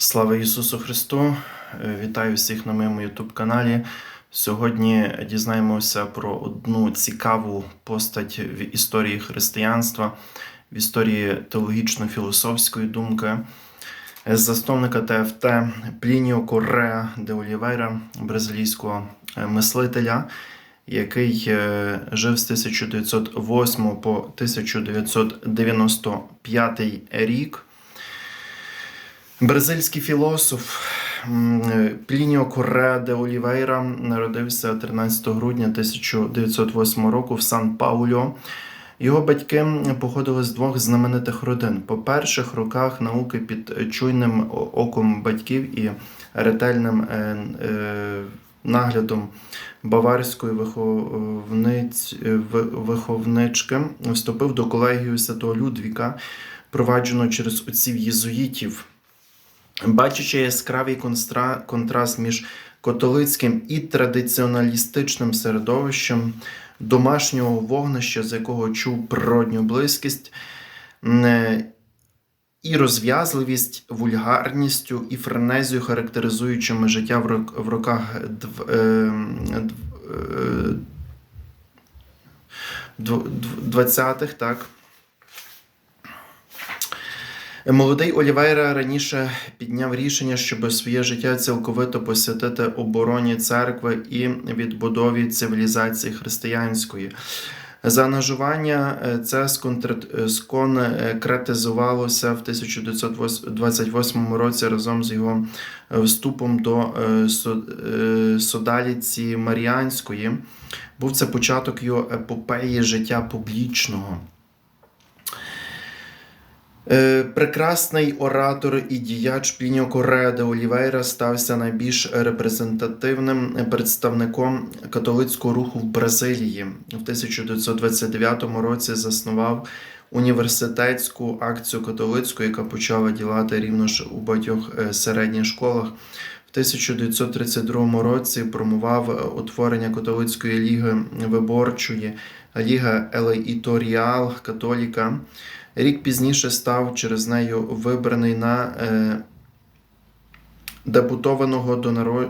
Слава Ісусу Христу! Е, Вітаю всіх на моєму YouTube каналі. Сьогодні дізнаємося про одну цікаву постать в історії християнства, в історії теологічно-філософської думки. Е, Засновника ТФТ Плініо Корреа де Олівейра, бразилійського е, мислителя, який жив з 1908 по 1995 рік. Бразильський філософ Плініо Корреа де Олівейра народився 13 грудня 1908 року в Сан-Паулю. Його батьки походили з двох знаменитих родин. По перших роках науки під чуйним оком батьків і ретельним е, е, наглядом баварської е, виховнички вступив до колегію Святого Людвіка, провадженого через отців єзуїтів. Бачачи яскравий констра- контраст між католицьким і традиціоналістичним середовищем, домашнього вогнища, з якого чув природню близькість, не- і розв'язливість, вульгарністю і френезію, характеризуючими життя в рок- в роках дв- е, дв- е, дв- дв- 20-х, так. Молодий Олівейра раніше підняв рішення, щоб своє життя цілковито посвятити обороні церкви і відбудові цивілізації християнської. Заангажування е, це е, сконкретизувалося в 1928 році разом з його е, вступом до со- Содаліці Маріанської. Був це початок його епопеї життя публічного. Е, Прекрасний оратор і діяч Плініо Корреа де Олівейра стався найбільш репрезентативним представником католицького руху в Бразилії. В 1929 році заснував університетську акцію католицьку, яка почала ділати рівно ж у багатьох е, середніх школах. В 1932 році промував е, утворення католицької ліги виборчої Ліга Елеїторіал Католіка. Рік пізніше став через нею вибраний на е, депутованого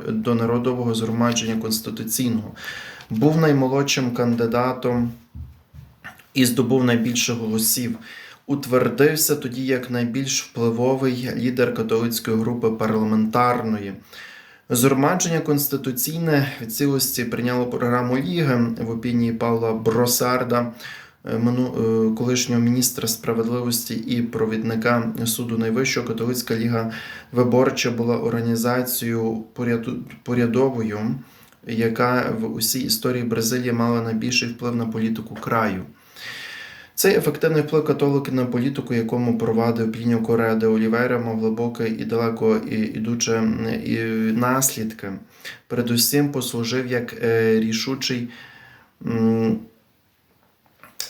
до народового згромадження конституційного. Був наймолодшим кандидатом і здобув найбільше голосів. Утвердився тоді як найбільш впливовий лідер католицької групи парламентарної. Згромадження конституційне в цілості прийняло програму Ліги в опінії Павла Бросарда, е, е, колишнього міністра справедливості і провідника суду найвищого католицька ліга виборча була організацією порядовою, яка в усій історії Бразилії мала найбільший вплив на політику краю. Цей ефективний вплив католики на політику, якому провадив Плініо Кореа де Олівейра, мав глибоке і далеко ідуче наслідки. Передусім послужив як е, рішучий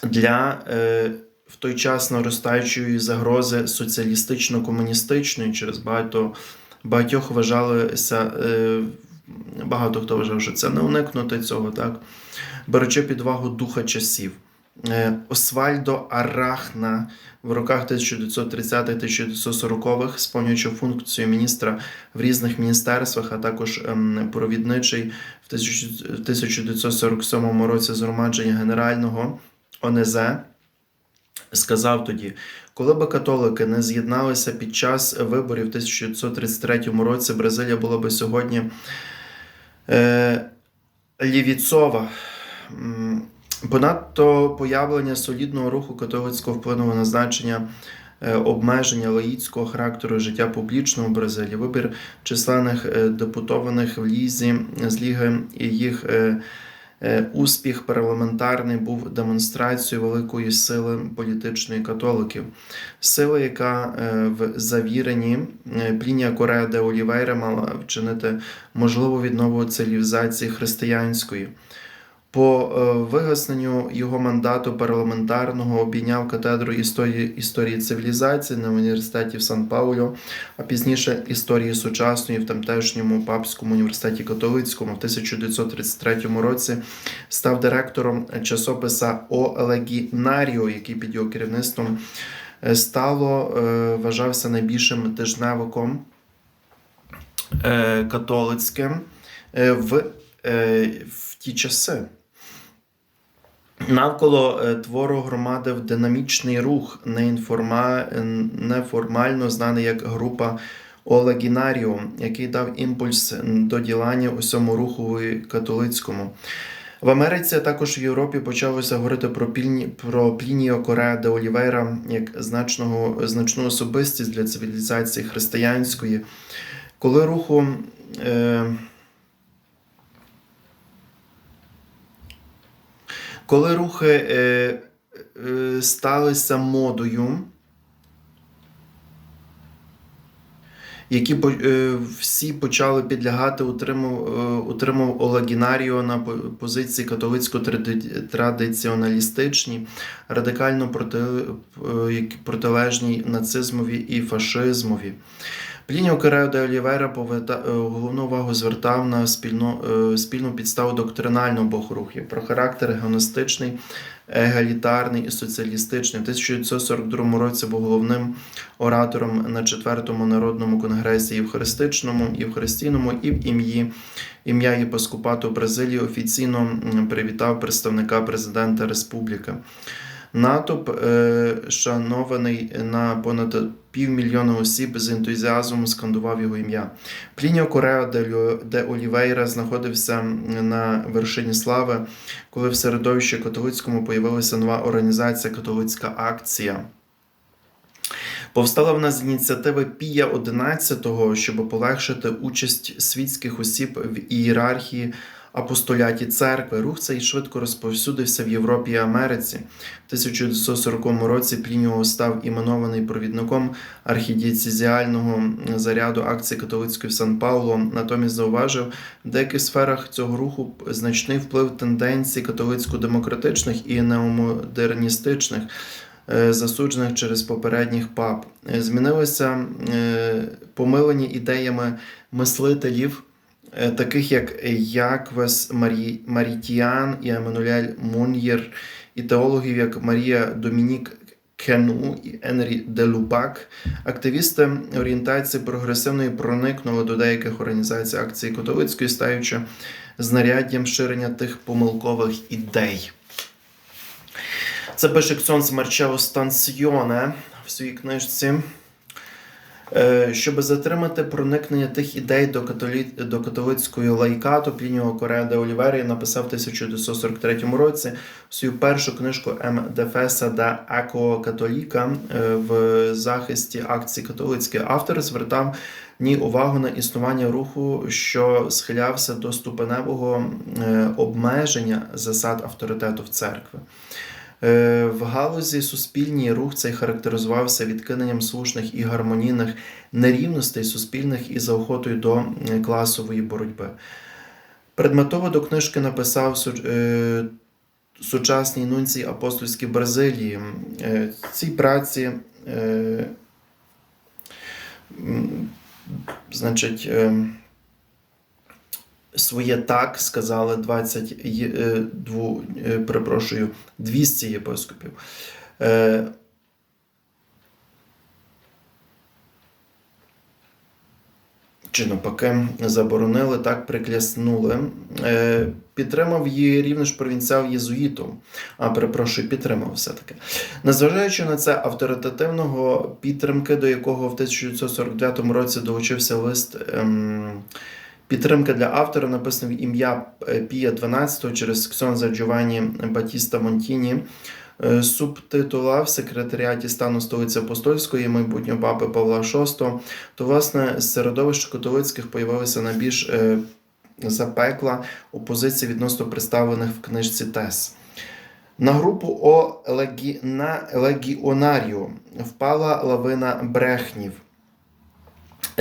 для е, в той час наростаючої загрози соціалістично-комуністичної через багато багатьох вважалося. Е, Багато хто вважав, що це не уникнути цього, так? Беручи під увагу духа часів. Е, Освальдо Арахна в роках 1930-1940-х, сповнюючи функцію міністра в різних міністерствах, а також ем, провідничий в 1000 в 1947 році згромадження Генерального ОНЗ, сказав тоді, коли би католики не з'єдналися під час виборів в 1933 році, Бразилія була би сьогодні е, лівіцова. Понадто появлення солідного руху католицького вплинуло на значення е, обмеження лаїцького характеру життя публічного в Бразилії, вибір численних е, депутованих в лізі з ліги і їх е, успіх парламентарний був демонстрацією великої сили політичної католиків. Сила, яка в завіренні Плінія Кореа де Олівейра мала вчинити можливу віднову цивілізації християнської. По е, вигасненню його мандату парламентарного обійняв катедру історії, історії цивілізації на університеті в Сан-Паулю, а пізніше історії сучасної в тамтешньому папському університеті католицькому в 1933 році став директором часописа О Легінаріо, який під його керівництвом е, стало е, вважався найбільшим тижневиком католицьке е, в, в ті часи. Навколо е, твору громади в динамічний рух, е, неформально знаний як група Олагінаріо, який дав імпульс до ділання усьому руху католицькому. В Америці, а також в Європі почалося говорити про, Пільні... про Плініо Кореа де Олівейра як значного... значну особистість для цивілізації християнської. Коли руху. Е... Коли рухи е, е, сталися модою, які е, всі почали підлягати, утримав, е, Олагінаріо на позиції католицько-традиціоналістичні, радикально проти, е, протилежні нацизмові і фашизмові. Плініо Керео де Олівера е, головну увагу звертав на спільну, е, спільну підставу доктринального обох про характер геоністичний, егалітарний і соціалістичний. В 1942 році був головним оратором на четвертому народному конгресі Євхаристичному, Євхаристійному і в ім'ї ім'я єпископату Бразилії офіційно привітав представника президента республіки. Натовп, е, шанований на понад півмільйона осіб з ентузіазмом скандував його ім'я. Плініо Корео де, Олівейра знаходився на вершині слави, коли в середовищі католицькому появилася нова організація Католицька акція. Повстала вона з ініціативи Пія XI, щоб полегшити участь світських осіб в ієрархії апостоляті церкви. Рух цей швидко розповсюдився в Європі і Америці. В 1940 році Плініо став іменований провідником архідієцезіального заряду акції католицької в Сан Пауло. Натомість зауважив, в деяких сферах цього руху значний вплив тенденцій католицько-демократичних і неомодерністичних. е, Засуджених через попередніх пап змінилися е, помилені ідеями мислителів, таких як Яквес Марі... Марітіан і Еммануель Мун'єр, і теологів як Марія Домінік Кену і Енрі Делубак. Активісти орієнтації прогресивної проникнули до деяких організацій акції католицької, стаючи знаряддям ширення тих помилкових ідей. Це пише Ксонс Марчело Станціоне в своїй книжці. Е, Щоб затримати проникнення тих ідей до, католі... до католицької лайкату, Плініо Кореа де Олівері написав в 1943 році свою першу книжку М. Дефеса да Еко Католіка е, в захисті акції католицької. Автор звертав в ній увагу на існування руху, що схилявся до ступеневого е, обмеження засад авторитету в церкви. Е, В галузі суспільній рух цей характеризувався відкиненням слушних і гармонійних нерівностей суспільних і заохотою до е, класової боротьби. Предметово до книжки написав е, сучасний нунцій апостольській Бразилії. Е, цій праці, значить, е, своє так сказали 20 е, е, перепрошую, 200 єпископів. Е, Чи навпаки заборонили, так прикляснули. Підтримав її рівно ж провінціал єзуїтом. А перепрошую, підтримав все-таки. Незважаючи на це авторитетивного підтримки, до якого в 1949 році долучився лист ем, підтримки для автора, написаний в ім'я е, Пія XII через Ксонза Джованні Батіста Монтіні. Е, Субтитула в секретаріаті стану столиці Апостольської майбутнього папи Павла VI, то власне з середовища католицьких появилася найбільш е, запекла опозиція відносно представлених в книжці ТЕС. На групу О Легі... на Легіонаріо впала лавина брехнів.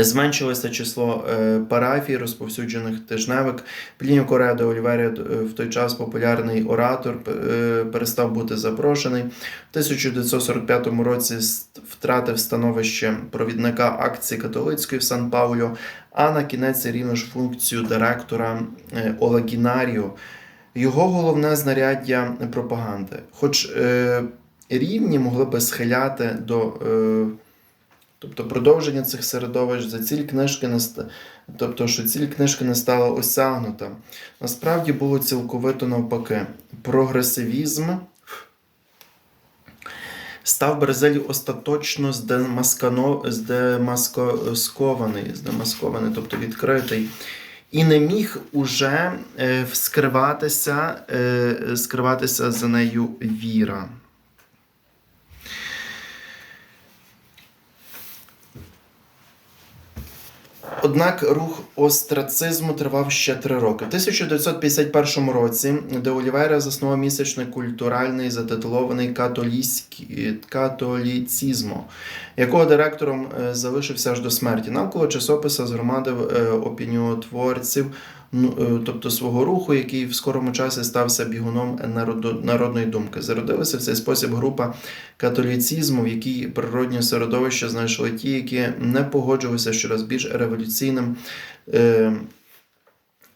Зменшилося число е, парафій, розповсюджених тижневик. Плініо Кореа де Олівері е, в той час популярний оратор е, перестав бути запрошений. В 1945 році втратив становище провідника акції католицької в Сан Паулю, а на кінець рівно ж функцію директора Олагінаріо. Його головне знаряддя пропаганди. Хоч е, рівні могли би схиляти до. Е, Тобто продовження цих середовищ за ціль книжки не тобто, що ціль книжки не стала осягнута. Насправді було цілковито навпаки. Прогресивізм став Бразилію остаточно здемаскано, здемаскований, здемаскований, тобто відкритий. І не міг уже е, скриватися, е, скриватися за нею віра. Однак рух острацизму тривав ще три роки. В 1951 році де Олівера заснував місячний культуральний затитулований католіцизмо, якого директором е, залишився аж до смерті. Навколо часописа згромадив е, опініотворців, тобто свого руху, який в скорому часі стався бігуном народної думки. Зародилася в цей спосіб група католіцизму, в якій природнє середовище знайшли ті, які не погоджувалися щораз більш революційним е,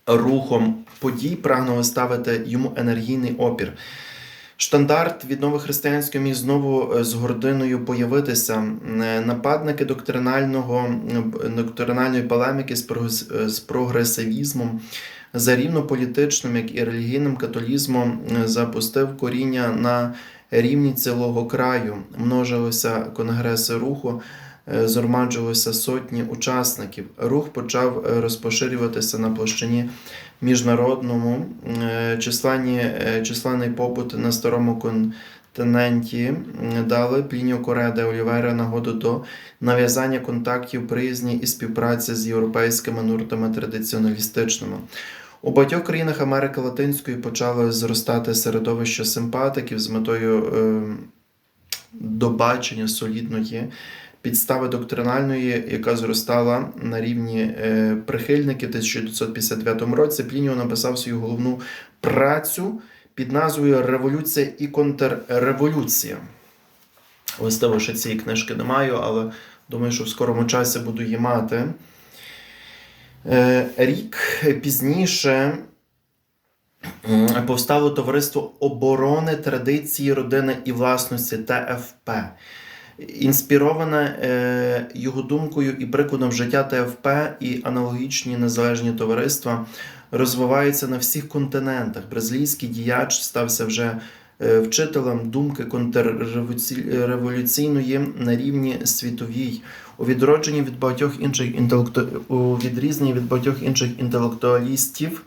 рухом подій, прагнули ставити йому енергійний опір. Штандарт від новохристиянського міг знову е, з гординою появитися. Е, Нападники доктринального, доктринальної полеміки е, з прогресивізмом за рівно політичним, як і релігійним католізмом запустив коріння на рівні цілого краю. Множилися конгреси руху, е, згромаджувалися сотні учасників. Рух почав е, розпоширюватися на площині міжнародному. Е, Численні, численний побут на старому континенті дали Плініо Коре де Олівера нагоду до нав'язання контактів приязні і співпраці з європейськими нуртами традиціоналістичними. У багатьох країнах Америки Латинської почали зростати середовище симпатиків з метою е, добачення солідної підстави доктринальної, яка зростала на рівні е, прихильників. В 1959 році Плініо написав свою головну працю під назвою Революція і контрреволюція. Властиво, ще цієї книжки не маю, але думаю, що в скорому часі буду її мати. Е, Рік пізніше повстало товариство оборони традиції родини і власності ТФП. Інспіроване е, його думкою і прикладом життя ТФП і аналогічні незалежні товариства розвиваються на всіх континентах. Бразилійський діяч стався вже е, вчителем думки контрреволюційної на рівні світовій. У відродженні від багатьох інших інтелекту... у відрізненні від багатьох інших інтелектуалістів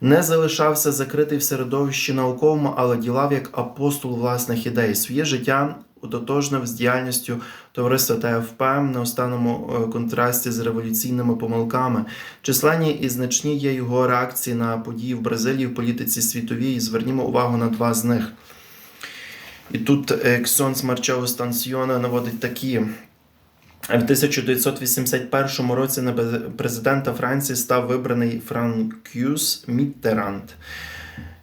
не залишався закритий в середовищі науковому, але ділав як апостол власних ідей. Своє життя утотожнив з діяльністю товариства ТФП в неустанному е, контрасті з революційними помилками. Численні і значні є його реакції на події в Бразилії в політиці світовій. Звернімо увагу на два з них. І тут е, Ксьонс Марчело Станціона наводить такі. В 1981 році на президента Франції став вибраний Франкюс Міттеранд.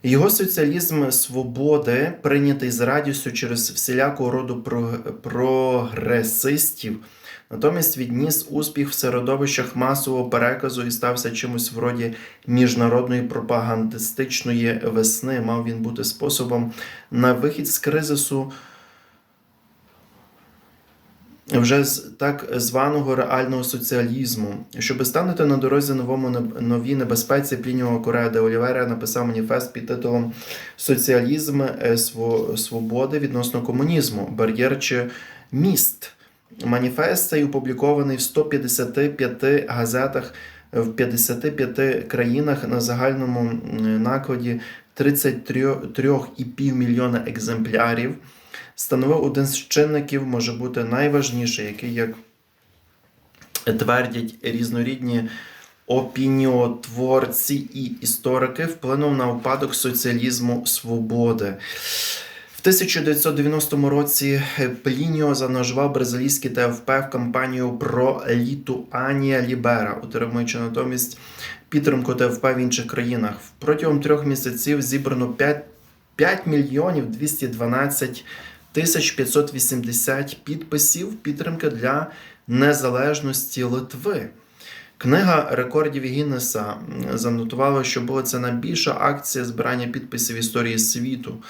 Його соціалізм свободи, прийнятий з радістю через всілякого роду прогресистів, натомість відніс успіх в середовищах масового переказу і стався чимось вроді міжнародної пропагандистичної весни. Мав він бути способом на вихід з кризису вже з так званого реального соціалізму. Щоб станути на дорозі новому новій небезпеці, Плініо Корея де Олівера написав маніфест під титулом Соціалізм е, свободи відносно комунізму, бар'єр чи міст. Маніфест цей опублікований в 155 газетах в 55 країнах на загальному накладі 33,5 мільйона екземплярів становив один з чинників, може бути найважніший, який, як твердять різнорідні опініотворці і історики, вплинув на упадок соціалізму свободи. В 1990 році Плініо занажував бразилійський ТФП в кампанію про Літуанія Лібера, отримуючи натомість підтримку ТФП в інших країнах. Протягом трьох місяців зібрано 5, 5 мільйонів 212 тисяч 580 підписів підтримки для незалежності Литви. Книга рекордів Гіннеса занотувала, що була це найбільша акція збирання підписів історії світу.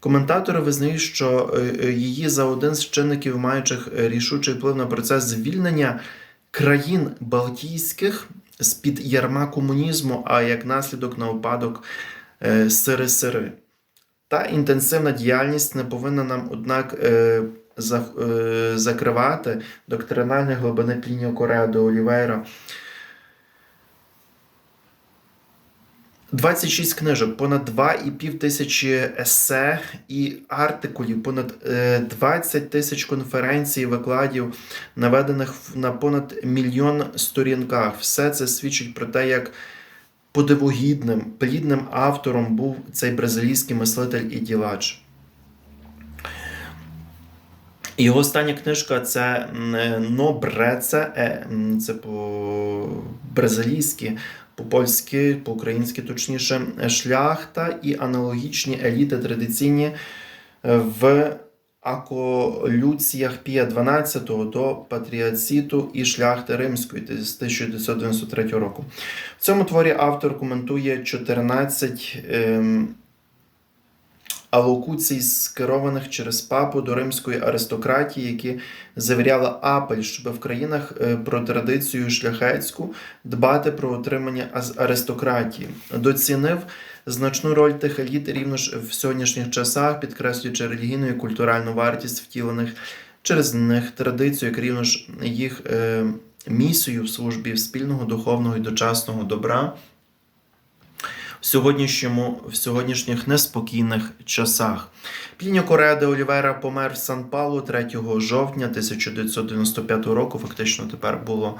Коментатори визнають, що е, е, її за один з чинників, маючих рішучий вплив на процес звільнення країн Балтійських з-під ярма комунізму, а як наслідок на випадок е, СРСР. Та інтенсивна діяльність не повинна нам, однак, е, за- е, закривати доктринальні глибини Плініо Кореа до Олівейра. 26 книжок, понад 2,5 тисячі есе і артикулів, понад е, 20 тисяч конференцій викладів, наведених на понад мільйон сторінках. Все це свідчить про те, як подивогідним, плідним автором був цей бразилійський мислитель і ділач. Його остання книжка це Нобреце, е, це по-бразилійськи, по-польськи, по-українськи, точніше, шляхта і аналогічні еліти традиційні е, в аколюціях Пія XII до патріациту і шляхти римської з 1993 року. В цьому творі автор коментує 14 ем, алокуцій, скерованих через папу до римської аристократії, які завіряли апель, щоб в країнах е, про традицію шляхетську дбати про отримання аристократії. Доцінив значну роль тих еліт рівно ж в сьогоднішніх часах, підкреслюючи релігійну і культуральну вартість втілених через них традицію, як рівно ж їх е, місію в службі спільного духовного і дочасного добра в сьогоднішньому в сьогоднішніх неспокійних часах. Пліньо Кореа де Олівера помер в Сан Паулу 3 жовтня 1995 року. Фактично тепер було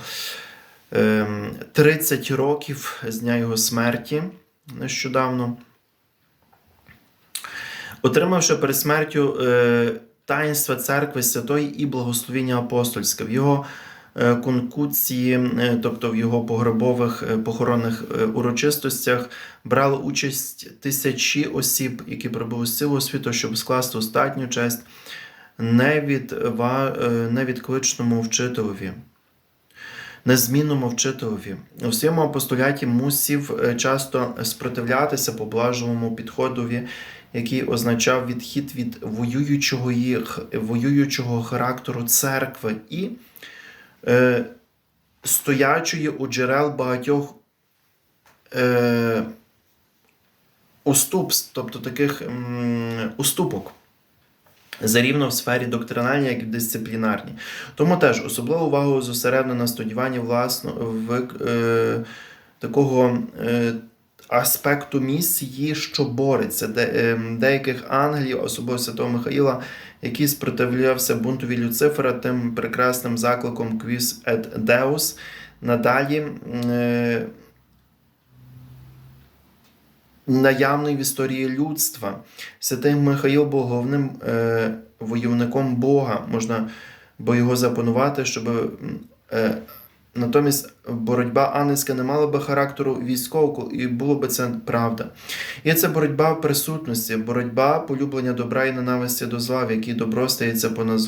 ем, 30 років з дня його смерті нещодавно. Отримавши перед смертю е, таїнства церкви святої і благословіння апостольське. В його е, конкуції, е, тобто в його погребових е, похоронних урочистостях, брали участь тисячі осіб, які прибули з цілого світу, щоб скласти остатню честь невідкличному вчителеві. Незмінному вчителеві. У своєму апостоляті мусів е, часто спротивлятися поблажливому підходові, який означав відхід від воюючого, їх, воюючого характеру церкви і е, стоячої у джерел багатьох е, уступств, тобто таких уступок. Зарівно в сфері доктринальній, як і в дисциплінарній. Тому теж особливу увагу зосереднено на студіюванні власно в е, такого е, аспекту місії, що бореться, де, е, деяких ангелів, особливо Святого Михаїла, який спротивлявся бунтові Люцифера тим прекрасним закликом Quis et Deus. Надалі е, наявний в історії людства. Святий Михаїл був головним е, войовником Бога, можна бо його запанувати, щоб е, натомість боротьба ангельська не мала би характеру військового, і було би це правда. І це боротьба в присутності, боротьба полюблення добра і ненависті до зла, в якій добро стається понад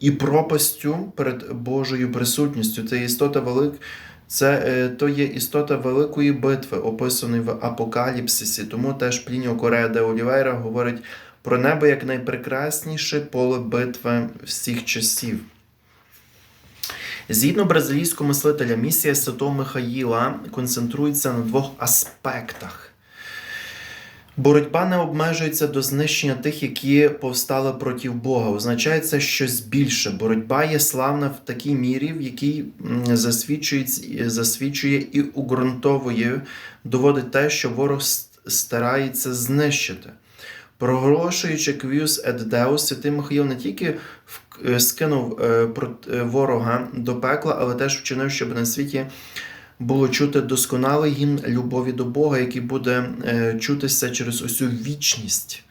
і пропастю перед Божою присутністю. Це істота велик. Це е, то є істота великої битви, описаної в Апокаліпсисі. Тому теж Плініо Корея де Олівейра говорить про небо як найпрекрасніше поле битви всіх часів. Згідно бразилійського мислителя, місія Святого Михаїла концентрується на двох аспектах. Боротьба не обмежується до знищення тих, які повстали проти Бога. Означає це щось більше. Боротьба є славна в такій мірі, в якій засвідчує, засвідчує і уґрунтовує, доводить те, що ворог старається знищити. Проголошуючи квіус ед Деус, святий Михаїл не тільки е, скинув е, е, ворога до пекла, але теж вчинив, щоб на світі було чути досконалий гімн любові до Бога, який буде е, чутися через усю вічність.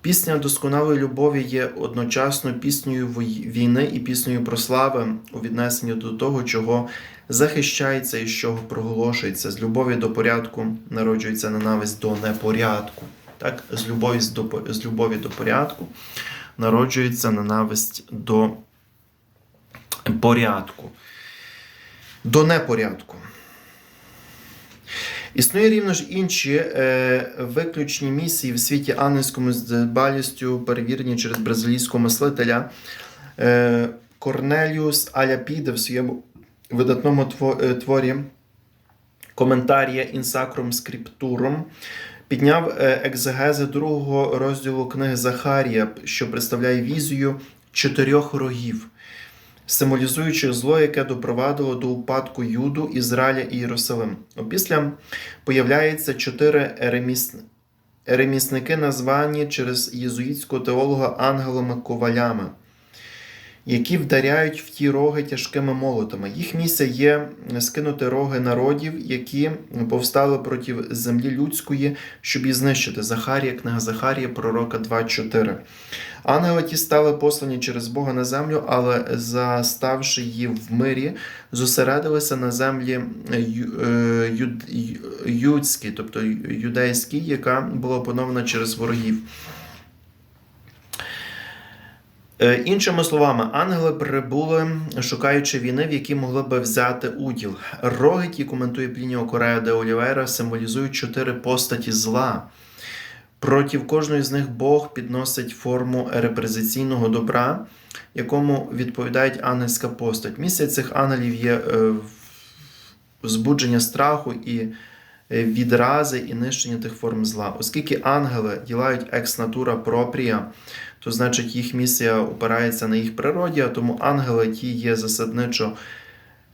Пісня досконалої любові є одночасно піснею війни і піснею про слави у віднесенні до того, чого захищається і чого проголошується. З любові до порядку народжується ненависть до непорядку. Так? З, любові, до, з любові до порядку народжується ненависть до порядку. До непорядку. Існує рівно ж інші е, виключні місії в світі ангельському з дбалістю, перевірені через бразилійського мислителя е, Корнеліус Аляпіде в своєму видатному е, творі Коментарія Інсакрум Скриптурум підняв е, екзегези другого розділу книги Захарія, що представляє візію чотирьох рогів, символізуючи зло, яке допровадило до упадку Юду, Ізраїля і Єрусалим. Опісля появляється чотири еремісни. ремісники, названі через єзуїтського теолога ангелами-ковалями які вдаряють в ті роги тяжкими молотами. Їх місія є скинути роги народів, які повстали проти землі людської, щоб її знищити. Захарія, книга Захарія, пророка 2.4. Ангели ті стали послані через Бога на землю, але заставши її в мирі, зосередилися на землі е, юд- юдській, тобто юдейській, яка була опанована через ворогів. Е, Іншими словами, ангели прибули, шукаючи війни, в якій могли би взяти уділ. Роги, ті коментує Плініо Корея де Олівера, символізують чотири постаті зла. Проти кожної з них Бог підносить форму репрезентаційного добра, якому відповідає ангельська постать. Місія цих ангелів є е, збудження страху і е, відрази і нищення тих форм зла. Оскільки ангели ділають екс натура пропрія, то значить їх місія опирається на їх природі, а тому ангели ті є засадничо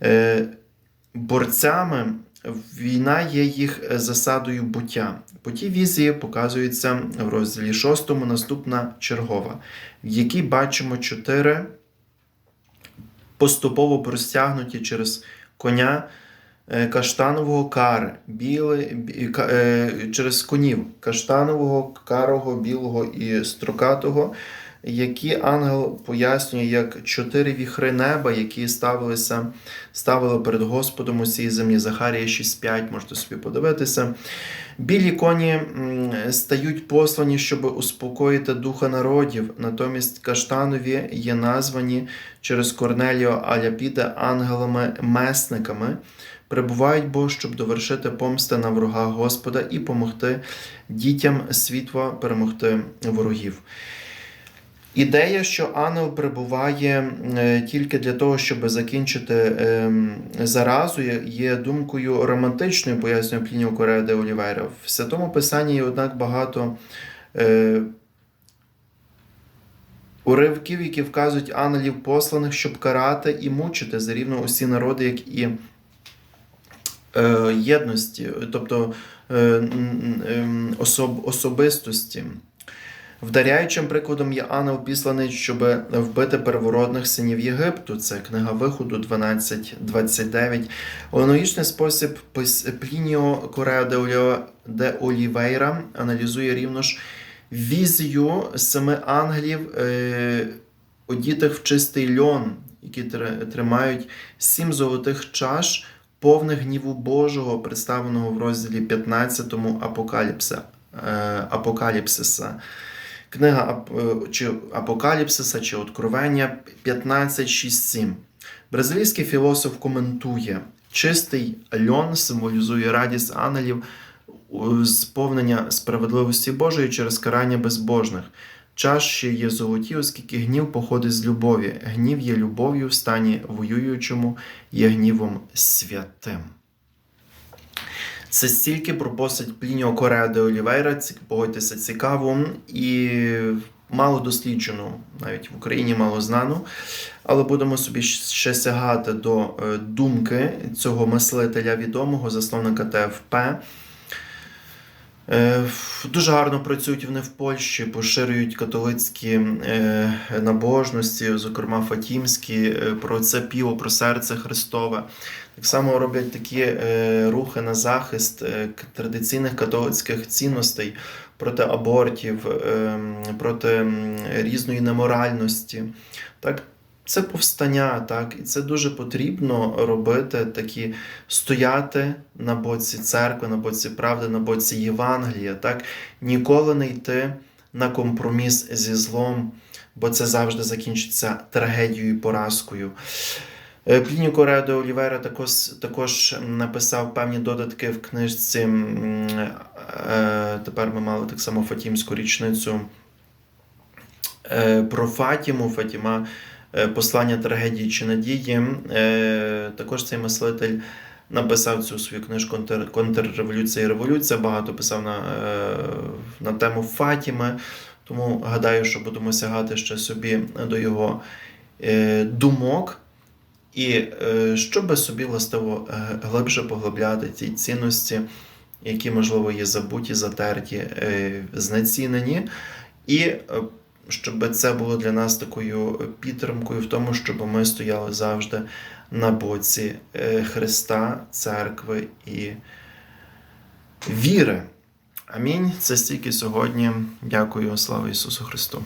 е, борцями. Війна є їх е, засадою буття. По тій візії показується в розділі 6 наступна чергова, в якій бачимо чотири поступово простягнуті через коня каштанового кари, біле, бі- ка- е, через конів каштанового, карого, білого і строкатого, які ангел пояснює як чотири віхри неба, які ставилися, ставили перед Господом усій землі. Захарія 6.5, можете собі подивитися. Білі коні стають послані, щоб успокоїти духа народів. Натомість каштанові є названі через Корнеліо Аляпіда ангелами-месниками. Прибувають бо, щоб довершити помсти на ворога Господа і помогти дітям світла перемогти ворогів. Ідея, що ангел прибуває е, тільки для того, щоб закінчити ем, заразу, є- думкою романтичною, пояснює Плініо Корея де Олівейра. В Святому Писанні є, однак, багато е, уривків, які вказують ангелів посланих, щоб карати і мучити за рівно усі народи, як і єдності, тобто е, особ, особистості. Вдаряючим прикладом є ангел післаний, щоб вбити первородних синів Єгипту. Це книга Виходу 12.29. У аналогічний спосіб Плініо Кореа де Олі- Олівейра аналізує рівно ж візію семи ангелів, е, одітих в чистий льон, які тримають сім золотих чаш, повних гніву Божого, представленого в розділі 15 Апокаліпса, е, Апокаліпсиса. Книга е, чи Апокаліпсиса чи Откровення 15.6.7. Бразилійський філософ коментує: чистий льон символізує радість ангелів, сповнення справедливості Божої через карання безбожних. Чаші є золоті, оскільки гнів походить з любові. Гнів є любов'ю в стані воюючому, є гнівом святим. Це стільки про постать Плініо Кореа де Олівейра, погодьтеся, цікаво і мало досліджену, навіть в Україні мало знану. Але будемо собі ще сягати до е, думки цього мислителя відомого, засновника ТФП. Е, Дуже гарно працюють вони в Польщі, поширюють католицькі е, набожності, зокрема Фатімські, е, про це піво, про серце Христове. Так само роблять такі рухи на захист традиційних католицьких цінностей проти абортів, е, проти різної неморальності. Так, це повстання, так, і це дуже потрібно робити, такі стояти на боці церкви, на боці правди, на боці Євангелія, так, ніколи не йти на компроміс зі злом, бо це завжди закінчиться трагедією і поразкою. Е, Плінію Корео де Олівера також, також написав певні додатки в книжці. е, Тепер ми мали так само Фатімську річницю е, про Фатіму. Фатіма послання трагедії чи надії. Е, Також цей мислитель написав цю свою книжку «Контр- Контрреволюція і революція. Багато писав на, е, на тему Фатіми. Тому гадаю, що будемо сягати ще собі до його е, думок. І е, щоб собі властиво е, глибше поглибляти ті цінності, які, можливо, є забуті, затерті, е, знецінені, і е, щоб це було для нас такою підтримкою в тому, щоб ми стояли завжди на боці е, Христа, церкви і віри. Амінь. Це стільки сьогодні. Дякую, слава Ісусу Христу.